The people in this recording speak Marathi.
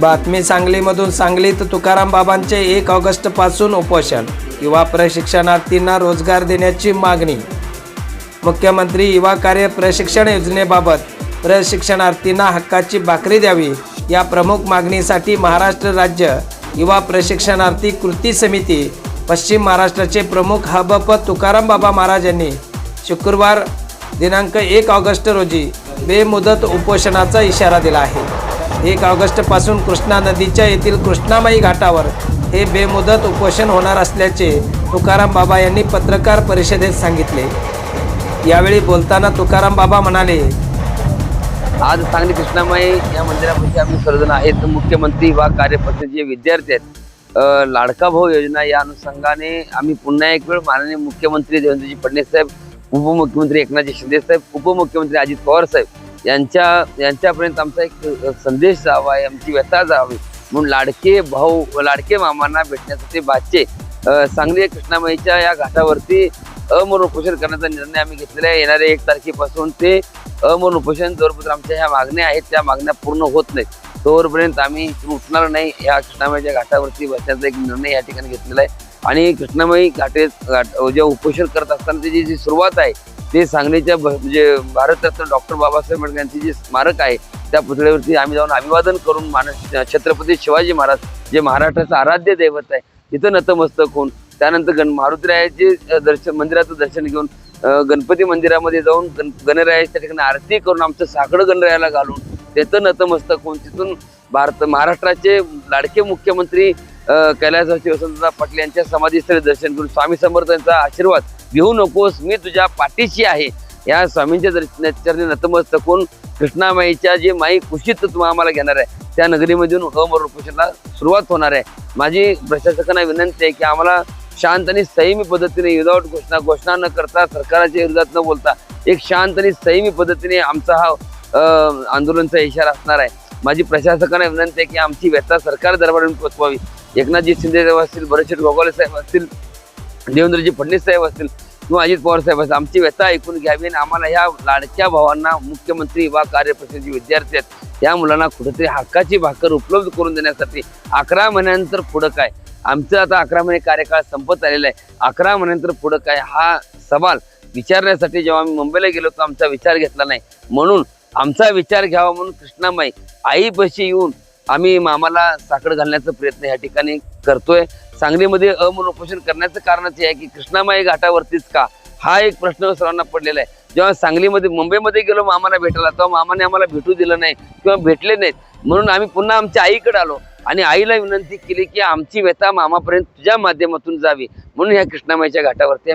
बातमी सांगलीमधून सांगलीत तुकाराम बाबांचे एक ऑगस्टपासून उपोषण. युवा प्रशिक्षणार्थींना रोजगार देण्याची मागणी. मुख्यमंत्री युवा कार्य प्रशिक्षण योजनेबाबत प्रशिक्षणार्थींना हक्काची भाकरी द्यावी या प्रमुख मागणीसाठी महाराष्ट्र राज्य युवा प्रशिक्षणार्थी कृती समिती पश्चिम महाराष्ट्राचे प्रमुख हबप तुकाराम बाबा महाराज यांनी शुक्रवार दिनांक एक ऑगस्ट रोजी बेमुदत उपोषणाचा इशारा दिला आहे. एक ऑगस्टपासून कृष्णा नदीच्या येथील कृष्णामाई घाटावर हे बेमुदत उपोषण होणार असल्याचे तुकाराम बाबा यांनी पत्रकार परिषदेत सांगितले. यावेळी बोलताना तुकाराम बाबा म्हणाले आज सांगली कृष्णामाई या मंदिरामध्ये आम्ही सर्वजण आहेत. मुख्यमंत्री वा कार्यपद्धतीचे विद्यार्थी आहेत लाडका भाऊ योजना या अनुषंगाने आम्ही पुन्हा एक वेळ माननीय मुख्यमंत्री देवेंद्रजी फडणवीस साहेब उपमुख्यमंत्री एकनाथजी शिंदे साहेब उपमुख्यमंत्री अजित पवार साहेब यांच्या यांच्यापर्यंत आमचा एक संदेश जावा आहे आमची व्यथा जावी. म्हणून लाडके भाऊ लाडके मामांना भेटण्यासाठी बादचे सांगली कृष्णामाईच्या या घाटावरती अमरण उपोषण करण्याचा निर्णय आम्ही घेतलेला आहे. येणाऱ्या एक तारखेपासून ते अमरण उपोषण जोरपर्यंत आमच्या ह्या मागण्या आहेत त्या मागण्या पूर्ण होत नाहीत. तोवरपर्यंत आम्ही उठणार नाही या कृष्णामाईच्या घाटावरती बसण्याचा एक निर्णय या ठिकाणी घेतलेला आहे. आणि कृष्णामाई घाटे घाट जे उपोषण करत असताना त्याची जी सुरुवात आहे ते सांगलीच्या भ- म्हणजे भारतरत्न डॉक्टर बाबासाहेब आंबेडकर यांचे जे स्मारक आहे त्या पुतळ्यावरती आम्ही जाऊन अभिवादन करून मानस छत्रपती शिवाजी महाराज जे महाराष्ट्राचं आराध्य दैवत आहे तिथं नतमस्तक होऊन त्यानंतर गण मारुतीरायाचे दर्शन मंदिराचं दर्शन घेऊन गणपती मंदिरामध्ये जाऊन गण गणरायाच्या ठिकाणी आरती करून आमचं साकडं गणरायाला घालून तिथं नतमस्तक होऊन तिथून भारत महाराष्ट्राचे लाडके मुख्यमंत्री कैलासवासी वसंतदादा पाटील यांच्या समाधीस्थळी दर्शन करून स्वामी समर्थांचा आशीर्वाद घेऊ नकोस मी तुझ्या पाठीशी आहे. या स्वामींच्या दर्शनाचरणी नतमस्तक होऊन कृष्णामाईच्या जे माई कुशीत तुम्हा आम्हाला घेणार आहे. त्या नगरीमधून अमर उपोषणाला सुरुवात होणार आहे. माझी प्रशासकांना विनंती आहे की आम्हाला शांत आणि संयमी पद्धतीने विदाऊट घोषणा घोषणा न करता सरकारच्या विरोधात न बोलता एक शांत आणि संयमी पद्धतीने आमचा हा आंदोलनचा इशारा असणार आहे. माझी प्रशासकांना विनंती आहे की आमची व्यथा सरकार दरबारून पोचवावी. एकनाथजी शिंदे साहेब असतील भरतशेठ गोगावले साहेब असतील देवेंद्रजी फडणवीस साहेब असतील किंवा अजित पवार साहेब असतील आमची व्यथा ऐकून घ्यावी आणि आम्हाला ह्या लाडक्या भावांना मुख्यमंत्री वा कार्यप्रतिनिधी विद्यार्थी आहेत. त्या मुलांना कुठेतरी हक्काची भाकर उपलब्ध करून देण्यासाठी अकरा महिन्यानंतर पुढं काय? आमचं आता अकरा महिने कार्यकाळ संपत आलेला आहे. अकरा महिन्यानंतर पुढं काय? हा सवाल विचारण्यासाठी जेव्हा आम्ही मुंबईला गेलो तो आमचा विचार घेतला नाही. म्हणून आमचा विचार घ्यावा म्हणून कृष्णामाई आईपाशी येऊन आम्ही मामाला साखर घालण्याचा प्रयत्न या ठिकाणी करतोय. सांगलीमध्ये अमूल करण्याचं कारणच हे आहे की कृष्णामाई घाटावरतीच का? हा एक प्रश्न सर्वांना पडलेला आहे. जेव्हा सांगलीमध्ये मुंबईमध्ये गेलो मामाला भेटायला तेव्हा मामाने आम्हाला भेटू दिलं नाही किंवा भेटले नाहीत. म्हणून आम्ही पुन्हा आमच्या आईकडे आलो आणि आईला विनंती केली की आमची व्यथा मामापर्यंत तुझ्या माध्यमातून जावी. म्हणून ह्या कृष्णामाईच्या घाटावरती